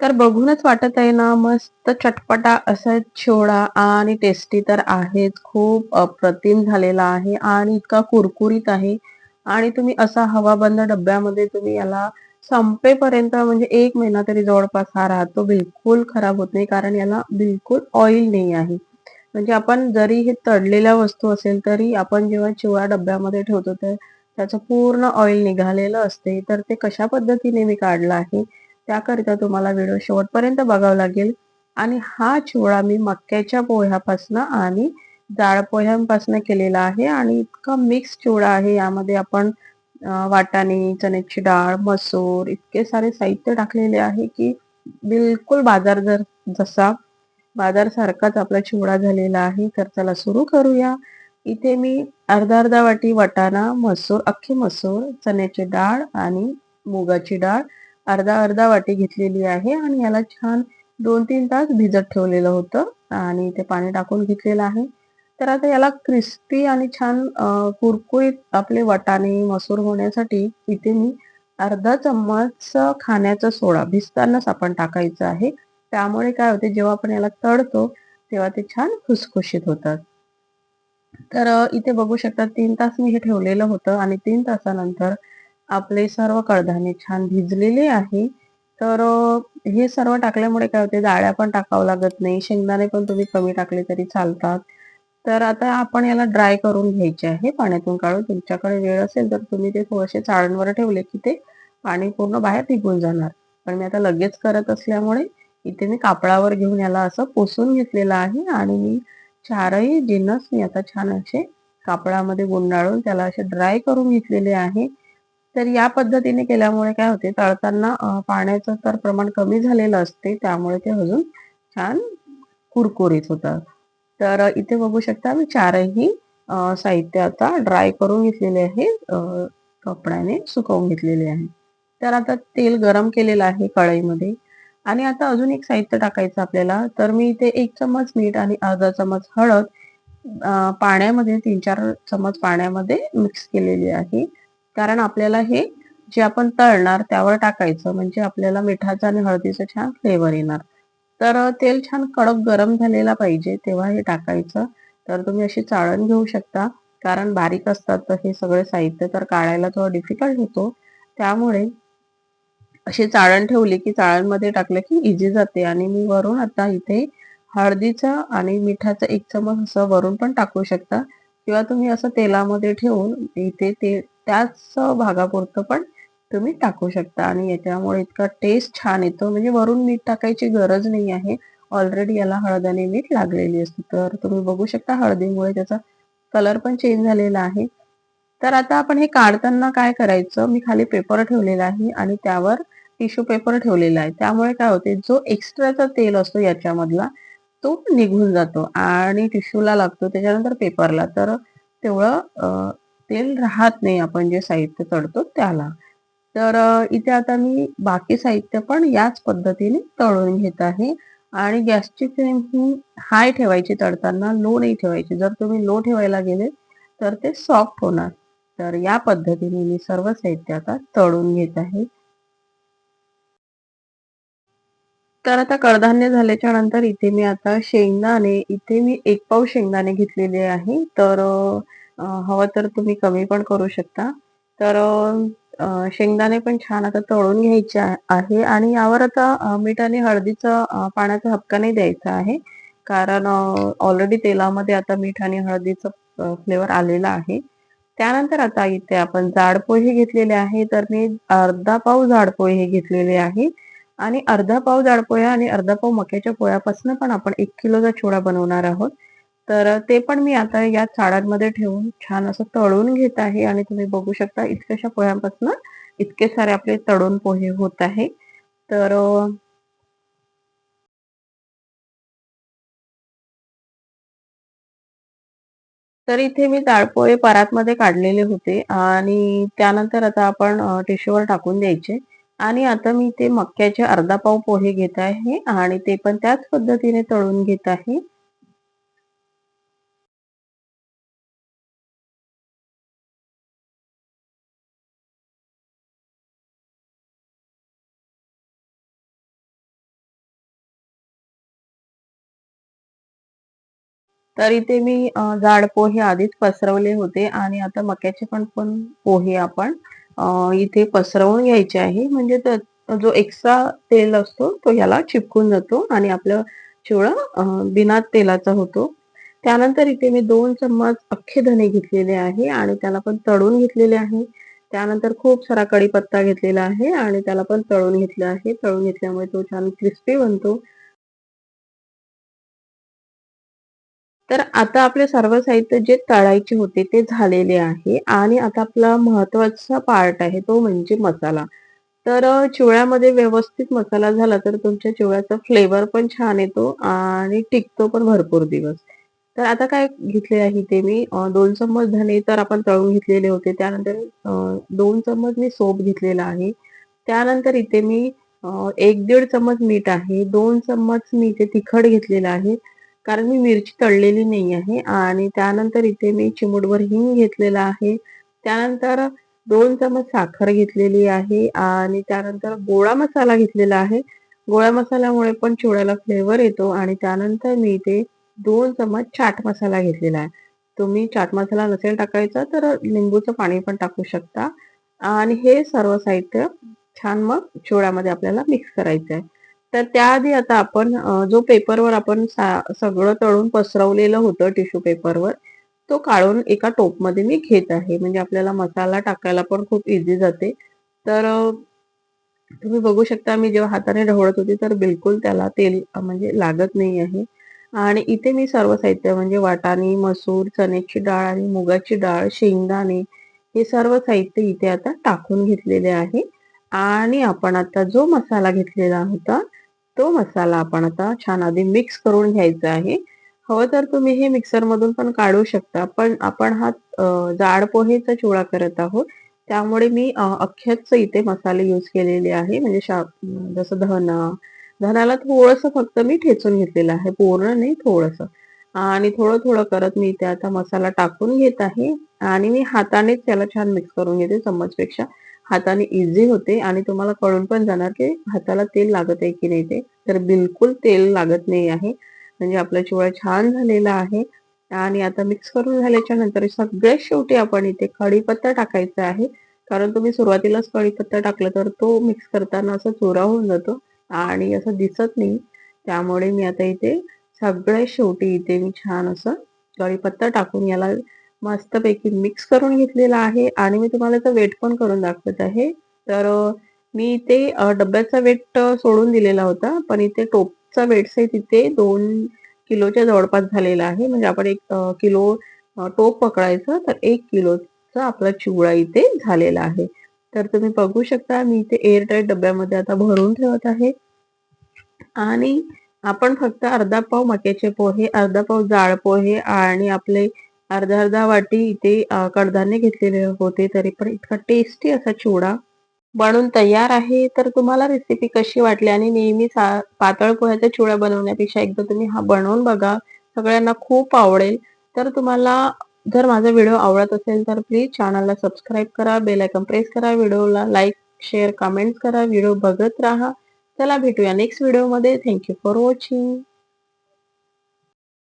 तर बघूनच वाटत आहे ना मस्त चटपटा असा चिवडा आणि टेस्टी तर आहेच. खूप अप्रतिम झालेला आहे आणि इतका कुरकुरीत आहे आणि तुम्ही असा हवाबंद डब्यामध्ये तुम्ही याला संपेपर्यंत म्हणजे एक महिना तरी जवळपास हा राहतो. बिलकुल खराब होत नाही कारण याला बिलकुल ऑइल नाही आहे. म्हणजे आपण जरी हे तळलेल्या वस्तू असेल तरी आपण जेव्हा चिवडा डब्यामध्ये ठेवतो तर त्याचं पूर्ण ऑइल निघालेलं असते. तर ते कशा पद्धतीने मी काढलं आहे त्याकरिता तुम्हाला व्हिडिओ शेवटपर्यंत बघावं लागेल. आणि हा चिवडा मी मक्याच्या पोह्यापासनं आणि जाड पोह्यांपासनं केलेला आहे. आणि इतका मिक्स चिवडा आहे. यामध्ये आपण वाटाणे चण्याची डाळ मसूर इतके सारे साहित्य टाकलेले आहे की बिलकुल बाजार जर जसा बाजार सारखाच आपला चिवडा झालेला आहे तर चला सुरू करूया. इथे मी अर्धा अर्धा वाटी वाटाणा मसूर अख्खी मसूर चण्याची डाळ आणि मुगाची डाळ अर्धा अर्धा वाटी घेतलेली आहे आणि याला छान दोन तीन तास भिजत ठेवलेलं होतं आणि ते पाणी टाकून घेतलेलं आहे. तर आता याला क्रिस्पी आणि छान कुरकुरीत आपले वाटाणे मसूर होण्यासाठी इथे मी अर्धा चम्मच खाण्याचा सोडा भिजतानाच आपण टाकायचं आहे. त्यामुळे काय होते जेव्हा आपण याला तळतो तेव्हा ते छान खुसखुशीत होतात. तर इथे बघू शकता तीन तास मी हे ठेवलेलं होतं आणि तीन तासानंतर आपले सर्व कडधान्य छान भिजलेले आहे. तर हे सर्व टाकल्यामुळे काय होते डाळ्या पण टाकावं लागत नाही शेंगदाणे पण तुम्ही कमी टाकले तरी चालतात. तर आता आपण याला ड्राय करून घ्यायचे आहे पाण्यातून काढून. तुमच्याकडे वेळ असेल तर तुम्ही ते थोडेसे चाळणवर ठेवले की ते पाणी पूर्ण बाहेर निघून जाणार. पण मी आता लगेच करत असल्यामुळे इथे मी कापडावर घेऊन याला असं पोसून घेतलेलं आहे आणि मी चारही जिन्नस मी आता छान असे कापडामध्ये गुंडाळून त्याला असे ड्राय करून घेतलेले आहे. तर या पद्धतीने केल्यामुळे काय होते? तळताना पाण्याचं तर प्रमाण कमी झालेलं असते त्यामुळे ते अजून छान कुरकुरीत होतात तर इथे बघू शकता मी चारही साहित्य आता ड्राय करून घेतलेले आहे कपड्याने सुकवून घेतलेले आहे. तर आता तेल गरम केलेलं आहे कढईमध्ये. आणि आता अजून एक साहित्य टाकायचं आपल्याला. तर मी इथे एक चमच मीठ आणि अर्धा चमच हळद पाण्यामध्ये तीन चार चमच पाण्यामध्ये मिक्स केलेली आहे. कारण आपल्याला हे जे आपण तळणार त्यावर टाकायचं. म्हणजे आपल्याला मिठाचं आणि हळदीचं छान फ्लेवर येणार. तर तेल छान कडक गरम झालेला पाहिजे तेव्हा हे टाकायचं. तर तुम्ही अशी चाळण घेऊ शकता. कारण बारीक असतात तर हे सगळे साहित्य तर काढायला थोडं डिफिकल्ट होतो. त्यामुळे अशी चाळण ठेवली की चाळणमध्ये टाकलं की इझी जाते. आणि मी वरून आता इथे हळदीचं आणि मिठाचं एक चमच असं वरून पण टाकू शकता. किंवा तुम्ही असं तेलामध्ये ठेवून इथे ते त्याच भागापुरतं पण तुम्ही टाकू शकता. आणि याच्यामुळे इतका टेस्ट छान येतो. म्हणजे वरून मीठ टाकायची गरज नाही आहे. ऑलरेडी याला हळद आणि मीठ लागलेली असते. तर तुम्ही बघू शकता हळदीमुळे त्याचा कलर पण चेंज झालेला आहे. तर आता आपण हे काढताना काय करायचं? मी खाली पेपर ठेवलेला आहे आणि त्यावर टिश्यू पेपर ठेवलेला आहे. त्यामुळे काय होते? जो एक्स्ट्राचा तेल असतो याच्यामधला तो निघून जातो आणि टिश्यूला लागतो. त्याच्यानंतर पेपरला तर तेवढं तेल राहत नाही आपण जे साहित्य तळतो त्याला. तर इथे आता मी बाकी साहित्य पण याच पद्धतीने तळून घेत आहे. आणि गॅसची फ्लेम ही हाय ठेवायची तळताना लो नाही ठेवायची. जर तुम्ही लो ठेवायला गेले तर ते सॉफ्ट होणार. तर या पद्धतीने मी सर्व साहित्य आता तळून घेत आहे. तर आता कडधान्य झाल्याच्यानंतर इथे मी आता शेंगदाणे इथे मी एक पाव शेंगदाणे घेतलेले आहे. तर हवं तर तुम्ही कमी पण करू शकता. तर शेंगदाणे पण छान आता तळून घ्यायचे आहे आणि यावर आता मीठ आणि हळदीचा पाण्याचा हक्का नाही द्यायचा आहे. कारण ऑलरेडी तेलामध्ये आता मीठ आणि हळदीचं फ्लेवर आलेला आहे. त्यानंतर आता इथे आपण जाड पोहे घेतलेले आहे. तर मी अर्धा पाव जाड पोहे घेतलेले आहे. आणि अर्धा पाव जाड पोह्या आणि अर्धा पाव मक्याच्या पोह्यापासून पण आपण एक किलोचा छोडा बनवणार आहोत. तर ते पण मी आता या चाळांमध्ये ठेवून छान असं तळून घेत आहे आणि तुम्ही बघू शकता इतक्याशा पोह्यांपासून इतके सारे आपले तळून पोहे होत आहे. तर तर इथे मी जाळपोळे परातमध्ये काढलेले होते आणि त्यानंतर आता आपण टिश्यूवर टाकून द्यायचे. आणि आता मी इथे मक्याचे अर्धा पाव पोहे घेत आहे आणि ते पण त्याच पद्धतीने तळून घेत आहे. तर इथे मी जाड पोहे आधीच पसरवले होते आणि आता मक्याचे पण पण पोहे आपण इथे पसरवून घ्यायचे आहे. म्हणजे जो एक्स्ट्रा तेल असतो तो याला चिपकून जातो आणि आपलं चिवडा बिना तेलाचा होतो. त्यानंतर इथे मी दोन चम्मच अख्खे धने घेतलेले आहे आणि त्याला पण तळून घेतलेले आहे. त्यानंतर खूप सारा कढीपत्ता घेतलेला आहे आणि त्याला पण तळून घेतलं आहे. तळून घेतल्यामुळे तो छान क्रिस्पी बनतो. तर आता आपले सर्व साहित्य जे तळायचे होते ते झालेले आहे आणि आता आपला महत्त्वाचा पार्ट आहे तो म्हणजे मसाला. तर चिवळ्यामध्ये व्यवस्थित मसाला झाला तर तुमच्या चिवळ्याचा फ्लेवर पण छान येतो आणि टिकतो पण भरपूर दिवस. तर आता काय घेतले आहे ते मी दोन चम्मच धने तर आपण तळून घेतलेले होते. त्यानंतर दोन चम्मच मी सोप घेतलेला आहे. त्यानंतर इथे मी एक दीड चम्मच मीठ आहे. दोन चम्मच मी इथे तिखट घेतलेलं आहे. कारण मी मिरची तळलेली नाही आहे आणि त्यानंतर इथे मी चिमूटभर हिंग घेतलेला आहे. त्यानंतर दोन चमच साखर घेतलेली आहे आणि त्यानंतर गोळा मसाला घेतलेला आहे. गोळा मसाल्यामुळे पण चिवड्याला फ्लेवर येतो आणि त्यानंतर मी इथे दोन चमच चाट मसाला घेतलेला आहे. तुम्ही चाट मसाला नसेल टाकायचा तर लिंबूचं पाणी पण टाकू शकता आणि हे सर्व साहित्य छान मग चिवड्यामध्ये आपल्याला मिक्स करायचं आहे. तर त्याआधी आता आपण जो पेपरवर आपण सगळं तळून पसरवलेलं होतं टिश्यू पेपरवर, तो काढून एका टोपमध्ये मी घेत आहे. म्हणजे आपल्याला मसाला टाकायला पण खूप इझी जाते. तर तुम्ही बघू शकता मी जेव्हा हाताने ढवळत होते तर बिलकुल त्याला तेल म्हणजे लागत नाही आहे. आणि इथे मी सर्व साहित्य म्हणजे वाटाणे, मसूर, चण्याची डाळ आणि मुगाची डाळ, शेंगदाणे हे सर्व साहित्य इथे आता टाकून घेतलेले आहे. आणि आपण आता जो मसाला घेतलेला होता, तो मसाला आपण आता छान आधी मिक्स करून घ्यायचा आहे. हवं तर तुम्ही हे मिक्सरमधून पण काढू शकता. पण आपण हा जाड पोहेचा चिवडा करत आहोत. त्यामुळे मी अख्ख्याच इथे मसाले यूज केलेले आहे. म्हणजे शा जसं धना, धनाला थोडंसं फक्त मी ठेचून घेतलेलं आहे. पूर्ण नाही थोडंसं. आणि थोडं-थोडं करत मी इथे आता मसाला टाकून घेत आहे आणि मी हातानेच त्याला छान मिक्स करून घेते चम्मचपेक्षा. हाताने इझी होते आणि तुम्हाला कळून पण जाणार की हाताला तेल लागत आहे की नाही ते. तर बिलकुल तेल लागत नाही आहे. म्हणजे आपला चिवडा छान झालेला आहे. आणि आता मिक्स करून झाल्याच्यानंतर सगळ्यात शेवटी आपण इथे कढीपत्ता टाकायचा आहे. कारण तुम्ही सुरुवातीलाच कढीपत्ता टाकला तर तो मिक्स करताना असा चुरा होऊन जातो आणि असं दिसत नाही. त्यामुळे मी आता इथे सगळ्यात शेवटी इथे मी छान असं कढीपत्ता टाकून याला मस्तपैकी मिक्स करून घेतलेला आहे आणि मी तुम्हाला याचा वेट पण करून दाखवत आहे. तर मी इथे डब्याचा वेट सोडून दिलेला होता. पण इथे टोपचा वेट आहे तिथे दोन किलोच्या जवळपास झालेला आहे. म्हणजे आपण एक किलो टोप पकडायचं तर एक किलोचा आपला चिवडा इथे झालेला आहे. तर तुम्ही बघू शकता मी इथे एअरटाईट डब्यामध्ये आता भरून ठेवत आहे. आणि आपण फक्त अर्धा पाव मक्याचे पोहे, अर्धा पाव जाळ पोहे आणि आपले अर्धा-अर्धा वाटी इथे कडधान्य घेतलेले होते. तरी पण इतका टेस्टी असा चिवडा बनून तयार आहे. तर तुम्हाला रेसिपी कशी वाटली आणि नेहमी सा पातळ पोह्याचा चिवडा बनवण्यापेक्षा एकदा तुम्ही हा बनवून बघा. सगळ्यांना खूप आवडेल. तर तुम्हाला जर माझा व्हिडिओ आवडत असेल तर प्लीज चॅनलला सबस्क्राईब करा, बेल आयकॉन प्रेस करा, व्हिडिओला लाईक, शेअर, कमेंट करा, व्हिडिओ बघत राहा. चला भेटूया नेक्स्ट व्हिडिओमध्ये. Thank you for watching.